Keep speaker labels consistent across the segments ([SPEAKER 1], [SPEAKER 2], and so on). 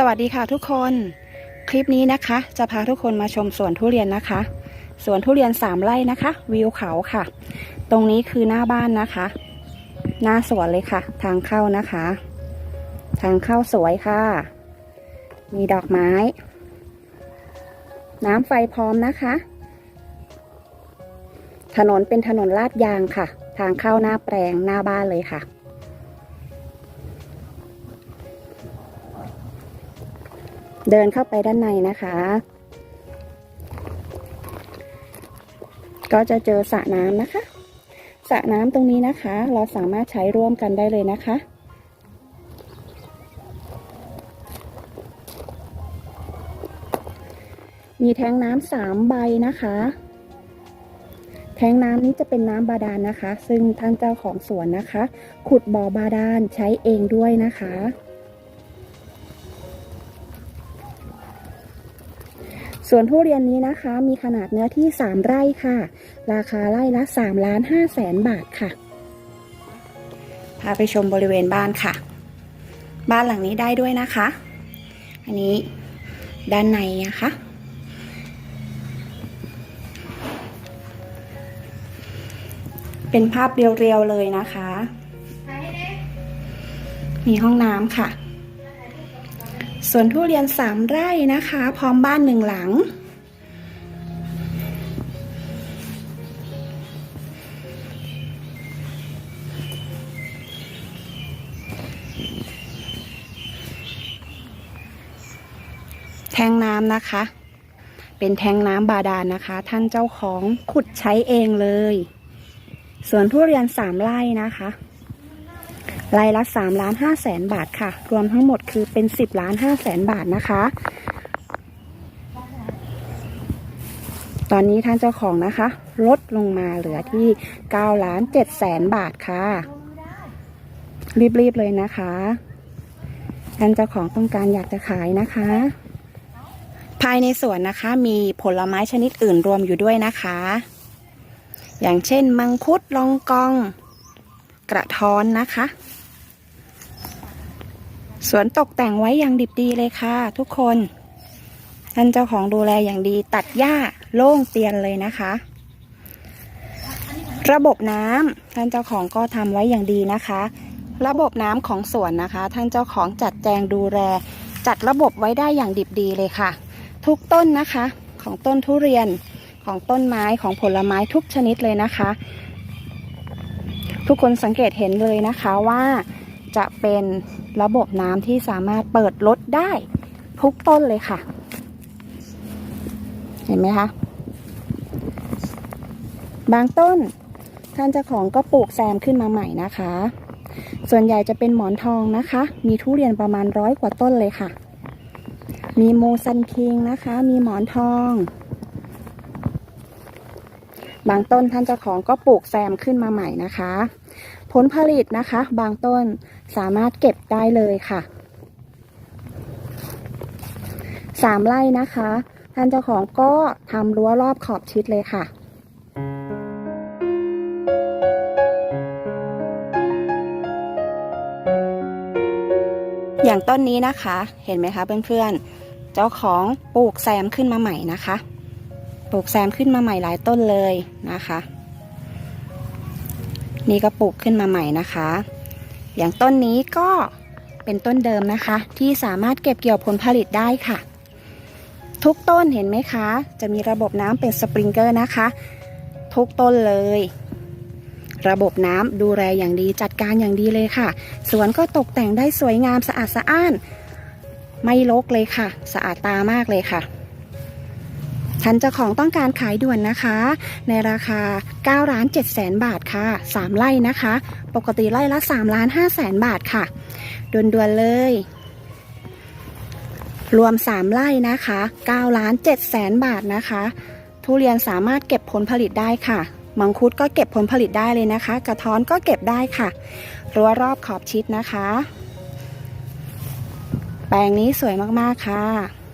[SPEAKER 1] สวัสดีค่ะทุกคนคลิปนี้นะคะ จะพาทุกคนมาชมสวนทุเรียนนะคะสวนทุเรียนสามไร่นะคะ วิวเขาค่ะ ตรงนี้คือหน้าบ้านนะคะ หน้าสวนเลยค่ะ ทางเข้านะคะ ทางเข้าสวยค่ะ มีดอกไม้ น้ำไฟพร้อมนะคะ ถนนเป็นถนนลาดยางค่ะ ทางเข้าหน้าแปลงหน้าบ้านเลยค่ะ เดินเข้าไปด้านในนะคะ ก็จะเจอสระน้ำนะคะสระน้ำตรงนี้นะคะ เราสามารถใช้ร่วมกันได้เลยนะคะ มีแทงน้ำสามใบนะคะ แทงน้ำนี้จะเป็นน้ำบาดาลนะคะ ซึ่งท่านเจ้าของสวนนะคะ ขุดบ่อบาดาลใช้เองด้วยนะคะ สวนทุเรียนนี้นะคะ มีขนาดเนื้อที่ 3 ไร่ค่ะ ราคาไร่ละ3ล้าน5แสนบาทค่ะ พาไปชมบริเวณบ้านค่ะ บ้านหลังนี้ได้ด้วยนะคะ อันนี้ด้านในนะคะ เป็นภาพเรียวๆเลยนะคะ มีห้องน้ำค่ะ สวนทุเรียนสามไร่นะคะ พร้อมบ้านหนึ่งหลัง แทงน้ำนะคะ เป็นแทงน้ำบาดาลนะคะ ท่านเจ้าของขุดใช้เองเลย สวนทุเรียนสามไร่นะคะ รายละ3ล้าน5แสนบาทค่ะ รวมทั้งหมดคือเป็น 10ล้าน5แสนบาทนะคะ ตอนนี้ท่านเจ้าของนะคะ ลดลงมาเหลือที่9ล้าน7แสนบาทค่ะ รีบๆเลยนะคะท่านเจ้าของต้องการอยากจะขายนะคะ ภายในสวนนะคะมีผลไม้ชนิดอื่นรวมอยู่ด้วยนะคะ อย่างเช่น มังคุดลองกอง กระท้อนนะคะ สวนตกแต่งไว้อย่างดิบดีเลยค่ะ ทุกคนท่านเจ้าของดูแลอย่างดีตัดหญ้าโล่งเตียนเลยนะคะ ระบบน้ำท่านเจ้าของก็ทำไว้อย่างดีนะคะ ระบบน้ำของสวนนะคะ ท่านเจ้าของจัดแจงดูแลจัดระบบไว้ได้อย่างดิบดีเลยค่ะ ทุกต้นนะคะของต้นทุเรียนของต้นไม้ของผลไม้ทุกชนิดเลยนะคะ ทุกคนสังเกตเห็นเลยนะคะว่า จะเป็นระบบน้ำที่สามารถเปิดลดได้ทุกต้นเลยค่ะ เห็นไหมคะ บางต้นท่านเจ้าของก็ปลูกแซมขึ้นมาใหม่นะคะ ส่วนใหญ่จะเป็นหมอนทองนะคะ มีทุเรียนประมาณร้อยกว่าต้นเลยค่ะ มีโมซันคิงนะคะ มีหมอนทอง บางต้นท่านเจ้าของก็ปลูกแซมขึ้นมาใหม่นะคะ ลผลิตนะคะ บางต้นสามารถเก็บได้เลยค่ะสามไร่นะคะ ท่านเจ้าของก็ทำรั้วรอบขอบชิดเลยค่ะอย่างต้นนี้นะคะ เห็นไหมคะเพื่อนๆ เจ้าของปลูกแซมขึ้นมาใหม่นะคะ ปลูกแซมขึ้นมาใหม่หลายต้นเลยนะคะ นี่ก็ปลูกขึ้นมาใหม่นะคะ อย่างต้นนี้ก็เป็นต้นเดิมนะคะ ที่สามารถเก็บเกี่ยวผลผลิตได้ค่ะ ทุกต้นเห็นไหมคะ จะมีระบบน้ำเป็นสปริงเกอร์นะคะ ทุกต้นเลย ระบบน้ำดูแลอย่างดีจัดการอย่างดีเลยค่ะ สวนก็ตกแต่งได้สวยงามสะอาดสะอ้าน ไม่รกเลยค่ะ สะอาดตามากเลยค่ะ ท่านเจ้าของต้องการขายด่วนนะคะ ในราคา9ล้าน7แสนบาทค่ะ 3ไร่นะคะ ปกติไร่ละ3ล้าน5แสนบาทค่ะด่วนๆเลย รวม 3 ไร่นะคะ9ล้าน7แสนบาทนะคะ ทุเรียนสามารถเก็บผลผลิตได้ค่ะ มังคุดก็เก็บผลผลิตได้เลยนะคะ กระท้อนก็เก็บได้ค่ะ รั้วรอบขอบชิดนะคะ แปลงนี้สวยมากๆค่ะ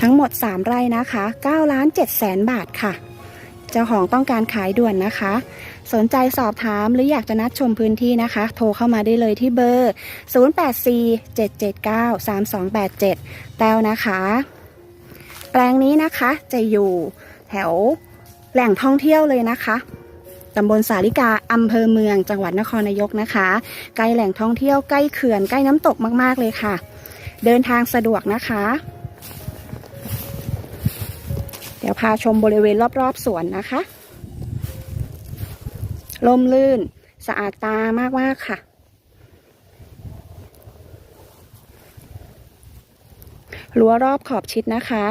[SPEAKER 1] ทั้งหมด 3 ไร่นะคะ9ล้าน7แสนบาทค่ะ เจ้าของต้องการขายด่วนนะคะ สนใจสอบถามหรืออยากจะนัดชมพื้นที่นะคะ โทรเข้ามาได้เลยที่เบอร์ 0847793287 แต้วนะคะ แปลงนี้นะคะจะอยู่แถวแหล่งท่องเที่ยวเลยนะคะตำบลสาลิกาอำเภอเมือง จังหวัดนครนายกนะคะ ใกล้แหล่งท่องเที่ยวใกล้เขื่อนใกล้น้ำตกมาก ๆ เลยค่ะ เดินทางสะดวกนะคะ ดี๋ยวพาชมบริเวณรอบๆสวนนะคะลมลื่นสะอาดตามากมากๆค่ะ รั้วรอบขอบชิดนะคะ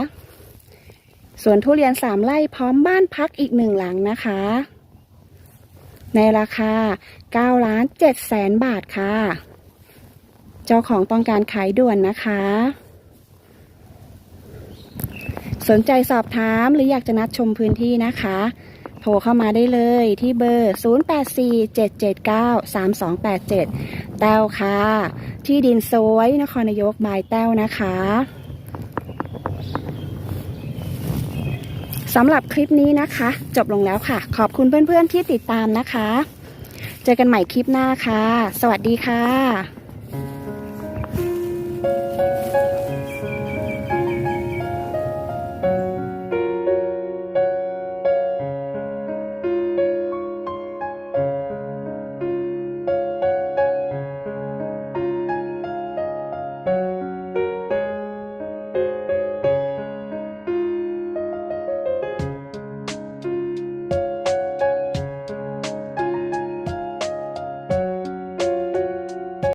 [SPEAKER 1] สวนทุเรียนสามไร่พร้อมบ้านพักอีกหนึ่งหลังนะคะ ในราคา9ล้าน7แสนบาทค่ะ เจ้าของต้องการขายด่วนนะคะ สนใจสอบถามหรืออยากจะนัดชมพื้นที่นะคะ โทรเข้ามาได้เลยที่เบอร์ 0847793287 แต้วค่ะ ที่ดินโซยนครนายกบายแต้วนะคะสำหรับคลิปนี้นะคะ จบลงแล้วค่ะ ขอบคุณเพื่อนๆที่ติดตามนะคะ เจอกันใหม่คลิปหน้าค่ะ สวัสดีค่ะ